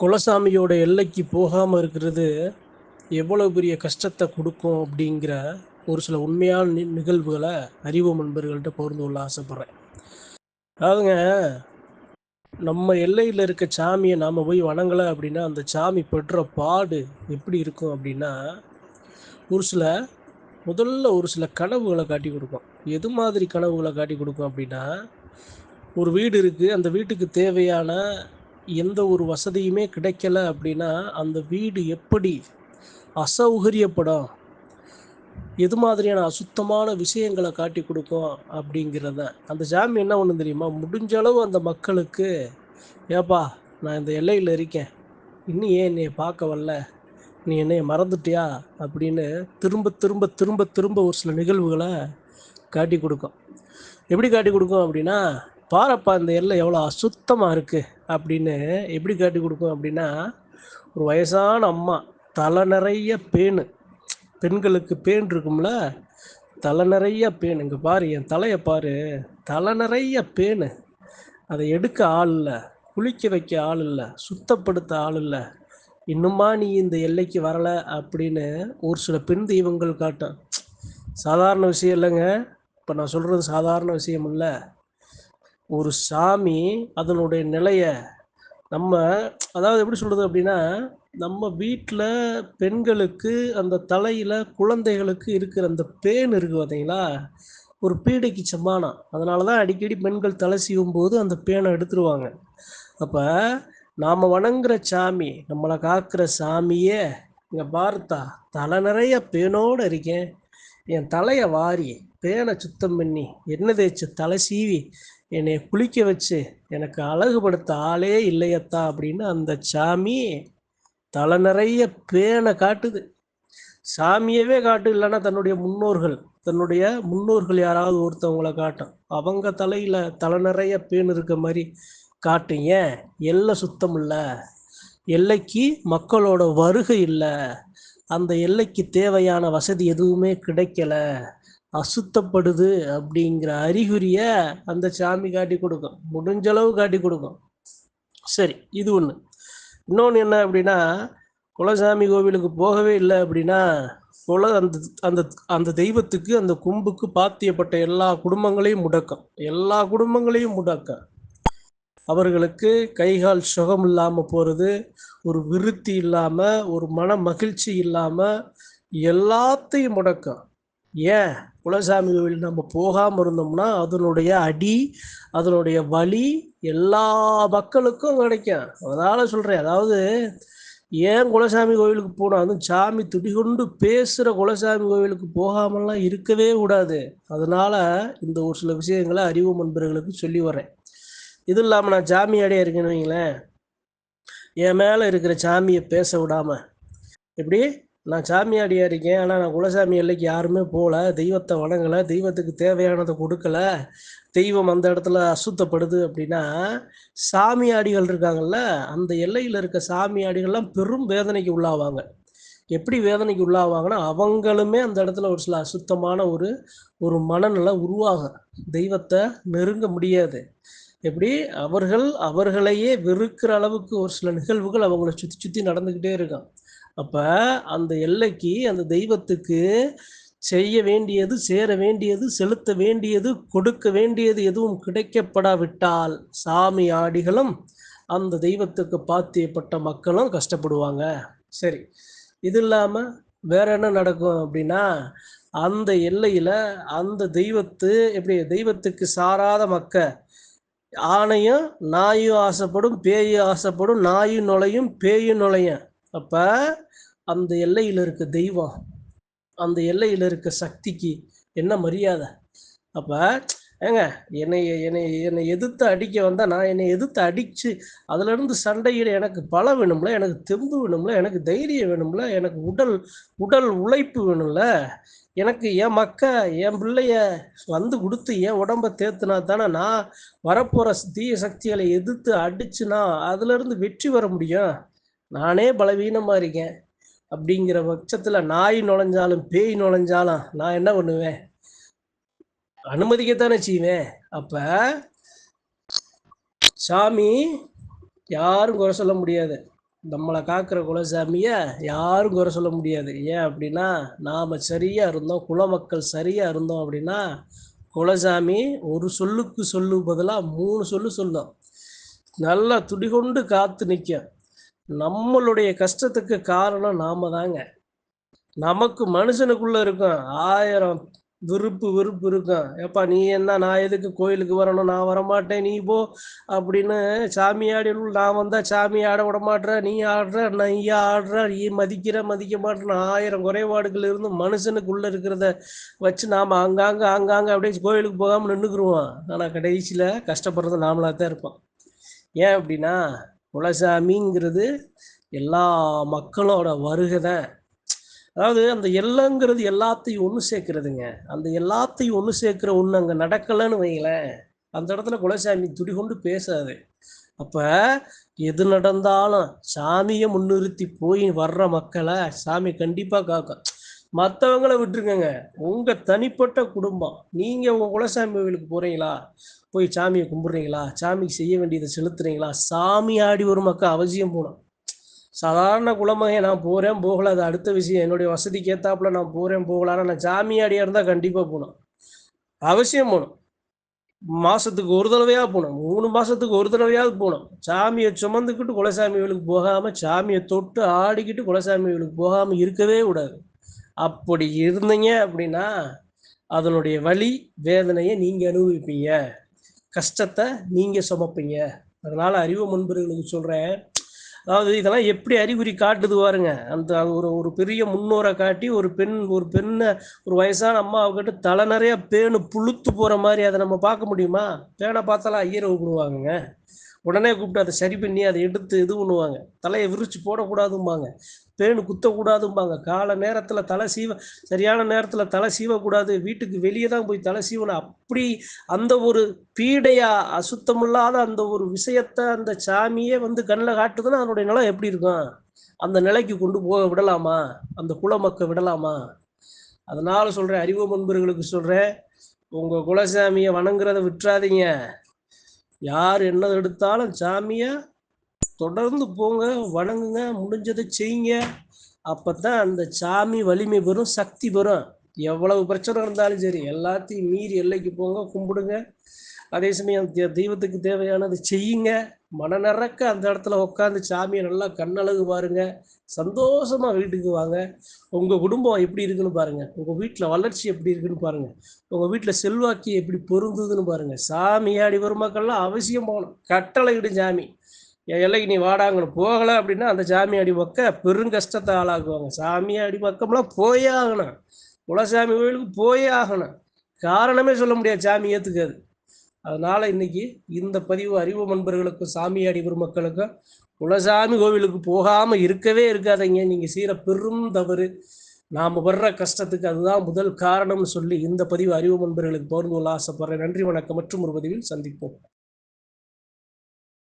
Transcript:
குலசாமியோட எல்லைக்கு போகாமல் இருக்கிறது எவ்வளோ பெரிய கஷ்டத்தை கொடுக்கும் அப்படிங்கிற ஒரு சில உண்மையான நிகழ்வுகளை அறிவு நண்பர்கள்ட்ட பகிர்ந்து கொள்ள ஆசைப்பட்றேன். அதாவதுங்க நம்ம எல்லையில் இருக்க சாமியை நாம் போய் வணங்கலை அப்படின்னா அந்த சாமி படுற பாடு எப்படி இருக்கும் அப்படின்னா ஒரு சில முதல்ல ஒரு சில கனவுகளை காட்டி கொடுக்கும். எது மாதிரி கனவுகளை காட்டி கொடுக்கும் அப்படின்னா ஒரு வீடு இருக்குது அந்த வீட்டுக்கு தேவையான எந்த ஒரு வசதியுமே கிடைக்கல அப்படின்னா அந்த வீடு எப்படி அசௌகரியப்படும்? எது மாதிரியான அசுத்தமான விஷயங்களை காட்டி கொடுக்கும் அப்படிங்கிறத. அந்த சாமி என்ன ஒன்று தெரியுமா? முடிஞ்ச அளவு அந்த மக்களுக்கு ஏப்பா நான் இந்த எல்லையில் இருக்கேன். இன்னும் ஏன் என்னைய பார்க்க வரல? நீ என்னைய மறந்துட்டியா? அப்படின்னு திரும்ப திரும்ப திரும்ப திரும்ப ஒரு சில நிகழ்வுகளை காட்டி கொடுக்கும். எப்படி காட்டி கொடுக்கும் அப்படின்னா பாரப்பா இந்த எல்லை எவ்வளோ அசுத்தமாக இருக்குது அப்படின்னு எப்படி காட்டி கொடுக்கும் அப்படின்னா ஒரு வயசான அம்மா தலை நிறைய பேனு. பெண்களுக்கு பேன் இருக்கும்ல தலை நிறைய பேன். இங்கே பாரு என் தலையை பாரு தலை நிறைய பேனு. அதை எடுக்க ஆள் இல்லை குளிக்க வைக்க ஆள் இல்லை சுத்தப்படுத்த ஆள் இல்லை. இன்னுமா நீ இந்த எல்லைக்கு வரலை அப்படின்னு ஒரு சில பெண் தெய்வங்கள் காட்டும். சாதாரண விஷயம் இல்லைங்க. இப்போ நான் சொல்கிறது சாதாரண விஷயம் இல்லை. ஒரு சாமி அதனுடைய நிலையை நம்ம அதாவது எப்படி சொல்கிறது அப்படின்னா நம்ம வீட்டில் பெண்களுக்கு அந்த தலையில் குழந்தைகளுக்கு இருக்கிற அந்த பேன் இருக்குது பார்த்தீங்களா ஒரு பீடைக்கு சமானம். அதனால தான் அடிக்கடி பெண்கள் தலை சீவும் போது அந்த பேனை எடுத்துருவாங்க. அப்போ நாம் வணங்குற சாமி நம்மளை காக்கிற சாமியே இங்கே பார்த்தா தலை நிறைய பேனோடு இருக்கேன். என் தலையை வாரி பேனை சுத்தம் பண்ணி எண்ணெய் தேய்ச்சி தலை சீவி என்னை குளிக்க வச்சு எனக்கு அழகுபடுத்த ஆளே இல்லையத்தா அப்படின்னு அந்த சாமி தலை நிறைய பேனை காட்டுது. சாமியவே காட்டு இல்லைன்னா தன்னுடைய முன்னோர்கள் தன்னுடைய முன்னோர்கள் யாராவது ஒருத்தவங்கள காட்டும். அவங்க தலையில் தலை நிறைய பேன் இருக்க மாதிரி காட்டும். ஏன்? எல்லை சுத்தம் இல்லை. எல்லைக்கு மக்களோட வருகை இல்லை. அந்த எல்லைக்கு தேவையான வசதி எதுவுமே கிடைக்கல. அசுத்தப்படுது அப்படிங்கிற அறிகுறிய அந்த சாமி காட்டி கொடுக்கும். முடிஞ்ச அளவு காட்டி கொடுக்கும். சரி இது ஒன்று இன்னொன்று என்ன அப்படின்னா குலசாமி கோவிலுக்கு போகவே இல்லை அப்படின்னா குல அந்த அந்த அந்த தெய்வத்துக்கு அந்த கும்புக்கு பாத்தியப்பட்ட எல்லா குடும்பங்களையும் முடக்கம். எல்லா குடும்பங்களையும் முடக்கம். அவர்களுக்கு கைகால் சுகம் இல்லாமல் போகிறது ஒரு விருத்தி இல்லாமல் ஒரு மன மகிழ்ச்சி இல்லாமல் எல்லாத்தையும் முடக்கம். ஏன்? குலசாமி கோவில் நம்ம போகாமல் இருந்தோம்னா அதனுடைய அடி அதனுடைய வலி எல்லா மக்களுக்கும் கிடைக்கும். அதனால் சொல்கிறேன் அதாவது ஏன் குலசாமி கோவிலுக்கு போனோம் அதுவும் சாமி துடிகொண்டு பேசுகிற குலசாமி கோவிலுக்கு போகாமலாம் இருக்கவே கூடாது. அதனால் இந்த ஒரு சில விஷயங்களை அறிவு நண்பர்களுக்கு சொல்லி வரேன். இது இல்லாமல் நான் ஜாமியாடே இருக்கேன்னு வைங்களேன். என் மேலே இருக்கிற சாமியை பேச விடாமல் எப்படி? நான் சாமியாடியா இருக்கேன் ஆனால் நான் குலசாமி எல்லைக்கு யாருமே போகல தெய்வத்தை வணங்கலை தெய்வத்துக்கு தேவையானதை கொடுக்கல. தெய்வம் அந்த இடத்துல அசுத்தப்படுது அப்படின்னா சாமியாடிகள் இருக்காங்கல்ல அந்த எல்லையில் இருக்க சாமியாடிகள்லாம் பெரும் வேதனைக்கு உள்ளாவாங்க. எப்படி வேதனைக்கு உள்ளாவாங்கன்னா அவங்களுமே அந்த இடத்துல ஒரு சில அசுத்தமான ஒரு ஒரு மனநிலை உருவாகும். தெய்வத்தை நெருங்க முடியாது. எப்படி? அவர்கள் அவர்களையே வெறுக்கிற அளவுக்கு ஒரு சில நிகழ்வுகள் அவங்கள சுற்றி சுற்றி நடந்துக்கிட்டே இருக்கும் அப்போ அந்த எல்லைக்கு அந்த தெய்வத்துக்கு செய்ய வேண்டியது சேர வேண்டியது செலுத்த வேண்டியது கொடுக்க வேண்டியது எதுவும் கிடைக்கப்படாவிட்டால் சாமி ஆடிகளும் அந்த தெய்வத்துக்கு பாத்தியப்பட்ட மக்களும் கஷ்டப்படுவாங்க. சரி இது இல்லாமல் வேற என்ன நடக்கும் அப்படின்னா அந்த எல்லையில் அந்த தெய்வத்து எப்படி தெய்வத்துக்கு சாராத மக்கள் ஆணையும் நாயும் ஆசைப்படும் பேயும் ஆசைப்படும் நாயும் நுழையும் பேயும் நுழையும். அப்போ அந்த எல்லையில் இருக்க தெய்வம் அந்த எல்லையில் இருக்க சக்திக்கு என்ன மரியாதை? அப்போ ஏங்க என்னை என்னை என்னை எதிர்த்து அடிக்க வந்தால் நான் என்னை எதிர்த்து அடித்து அதுலேருந்து சண்டையில் எனக்கு பல வேணும்ல எனக்கு தெம்பு வேணும்ல எனக்கு தைரியம் வேணும்ல எனக்கு உடல் உடல் உழைப்பு வேணும்ல. எனக்கு என் மக்க என் பிள்ளைய வந்து கொடுத்து என் உடம்ப தேத்துனா தானே நான் வரப்போகிற தீய சக்திகளை எதிர்த்து அடிச்சுனா அதுலேருந்து வெற்றி வர முடியும். நானே பலவீனமாக இருக்கேன். அப்படிங்கிற பட்சத்தில் நாய் நுழைஞ்சாலும் பேய் நுழைஞ்சாலும் நான் என்ன பண்ணுவேன்? அனுமதிக்கத்தானே செய்வேன். அப்போ சாமி யாரும் குறை சொல்ல முடியாது. நம்மளை காக்கிற குலசாமியை யாரும் குறை சொல்ல முடியாது. ஏன் அப்படின்னா நாம் சரியாக இருந்தோம் குலமக்கள் சரியாக இருந்தோம் அப்படின்னா குலசாமி ஒரு சொல்லுக்கு சொல்லு பதிலாக மூணு சொல்லு சொல்லும். நல்லா துடிகொண்டு காத்து நிற்கும் நம்மளுடைய கஷ்டத்துக்கு காரணம் நாம தாங்க நமக்கு மனுஷனுக்குள்ள இருக்கும் ஆயிரம் விருப்பு விருப்பு இருக்கும் ஏப்பா நீ என்ன நான் எதுக்கு கோயிலுக்கு வரணும்? நான் வரமாட்டேன் நீ போ அப்படின்னு சாமி ஆடி நான் வந்தா சாமி ஆட விட மாட்ற நீ ஆடுற நீ ஆடுற நீ மதிக்கிற மதிக்க மாட்டேன்னு ஆயிரம் குறைபாடுகள் இருந்து மனுஷனுக்குள்ள இருக்கிறத வச்சு நாம அங்காங்க அங்காங்க அப்படியே கோயிலுக்கு போகாம நின்றுக்குருவோம் ஆனா கடைசியில கஷ்டப்படுறது நாமளா தான் இருப்போம். ஏன் அப்படின்னா குலசாமிங்கிறது எல்லா மக்களோட வருகை தான். அதாவது அந்த எல்லங்கிறது எல்லாத்தையும் ஒன்று சேர்க்கறதுங்க. அந்த எல்லாத்தையும் ஒன்று சேர்க்கிற ஒன்று அங்கே நடக்கலைன்னு வைங்களேன். அந்த இடத்துல குலசாமி துடிகொண்டு பேசாது அப்போ எது நடந்தாலும் சாமியை முன்னிறுத்தி போய் வர்ற மக்களை சாமி கண்டிப்பாக காக்கும் மற்றவங்களை விட்டுருக்கங்க உங்கள் தனிப்பட்ட குடும்பம். நீங்கள் உங்கள் குலசாமி கோவிலுக்கு போகிறீங்களா போய் சாமியை கும்பிட்றீங்களா? சாமிக்கு செய்ய வேண்டியதை செலுத்துறீங்களா? சாமி ஆடி ஒரு மக்கள் அவசியம் போகணும். சாதாரண குலமகை நான் போகிறேன் போகல. அது அடுத்த விஷயம். என்னுடைய வசதிக்கு ஏத்தாப்புல நான் போகிறேன் போகலான்னு நான் சாமியாடியாக இருந்தால் கண்டிப்பாக போகணும். அவசியம் போகணும். மாசத்துக்கு ஒரு தடவையாக போகணும். மூணு மாசத்துக்கு ஒரு தடவையாவது போகணும். சாமியை சுமந்துக்கிட்டு குலசாமி வீலுக்கு போகாமல் சாமியை தொட்டு ஆடிக்கிட்டு குலசாமி வீலுக்கு போகாமல் இருக்கவே கூடாது. அப்படி இருந்தீங்க அப்படின்னா அதனுடைய வழி வேதனையை நீங்கள் அனுபவிப்பீங்க. கஷ்டத்தை நீங்கள் சுமப்பீங்க. அதனால் அறிவு முன்பர்களுக்கு சொல்கிறேன் அதாவது இதெல்லாம் எப்படி அறிகுறி காட்டுது பாருங்க. அந்த அது ஒரு ஒரு பெரிய முன்னோரை காட்டி ஒரு பெண் ஒரு பெண்ணை ஒரு வயசான அம்மா அவகிட்ட தலை நிறைய பேனு புழுத்து போகிற மாதிரி அதை நம்ம பார்க்க முடியுமா? பேனை பார்த்தாலும் ஐயரை விடுவாங்க உடனே கூப்பிட்டு அதை சரி பண்ணி அதை எடுத்து இது பண்ணுவாங்க. தலையை விரிச்சு போடக்கூடாதும்பாங்க. பேனு குத்தக்கூடாதும்பாங்க. கால நேரத்தில் தலை சீவ சரியான நேரத்தில் தலை சீவக்கூடாது. வீட்டுக்கு வெளியே தான் போய் தலை சீவணும். அப்படி அந்த ஒரு பீடையா அசுத்தமில்லாத அந்த ஒரு விஷயத்த அந்த சாமியே வந்து கண்ணில் காட்டுதுன்னா அதனுடைய நிலம் எப்படி இருக்கும்? அந்த நிலைக்கு கொண்டு போக விடலாமா? அந்த குலமக்க விடலாமா? அதனால சொல்கிறேன் அறிவு நண்பர்களுக்கு சொல்கிறேன் உங்கள் குலசாமியை வணங்குறதை விட்டுறாதீங்க. யார் என்ன எடுத்தாலும் சாமியை தொடர்ந்து போங்க வணங்குங்க முடிஞ்சதை செய்யுங்க. அப்பதான் அந்த சாமி வலிமை பெறும் சக்தி பெறும். எவ்வளவு பிரச்சனை இருந்தாலும் சரி எல்லாத்தையும் மீறி எல்லைக்கு போங்க கும்பிடுங்க. அதே சமயம் தெய்வத்துக்கு தேவையானது செய்யுங்க. மனநிறக்க அந்த இடத்துல உட்காந்து சாமியை நல்லா கண்ணழகு பாருங்க. சந்தோஷமா வீட்டுக்கு வாங்க. உங்க குடும்பம் எப்படி இருக்குன்னு பாருங்க. உங்க வீட்டில் வளர்ச்சி எப்படி இருக்குன்னு பாருங்க. உங்க வீட்டில் செல்வாக்கு எப்படி பொருந்துதுன்னு பாருங்க. சாமியாடி பெருமக்கள்லாம் அவசியம் போகணும். கட்டளை இடு சாமி. என் எல்லைக்கு நீ வாடாங்கன்னு போகலை அப்படின்னா அந்த சாமியாடி பக்க பெருங்கஷ்டத்தை ஆளாக்குவாங்க. சாமியாடி பக்கம்லாம் போயே ஆகணும். குலசாமி கோயிலுக்கு போயே ஆகணும். காரணமே சொல்ல முடியாது. சாமி ஏற்றுக்காது அதனால இன்னைக்கு இந்த பதிவு அறிவு நண்பர்களுக்கும் சாமியாடி பெருமக்களுக்கும் குலசாமி கோவிலுக்கு போகாம இருக்கவே இருக்காதீங்க. நீங்க சீர பெரும் தவறு. நாம் வர்ற கஷ்டத்துக்கு அதுதான் முதல் காரணம்னு சொல்லி இந்த பதிவு அறிவு நண்பர்களுக்கு பகிர்ந்து கொள்ள ஆசைப்படுறேன். நன்றி வணக்கம் மற்றும் ஒரு பதிவில் சந்திப்போம்.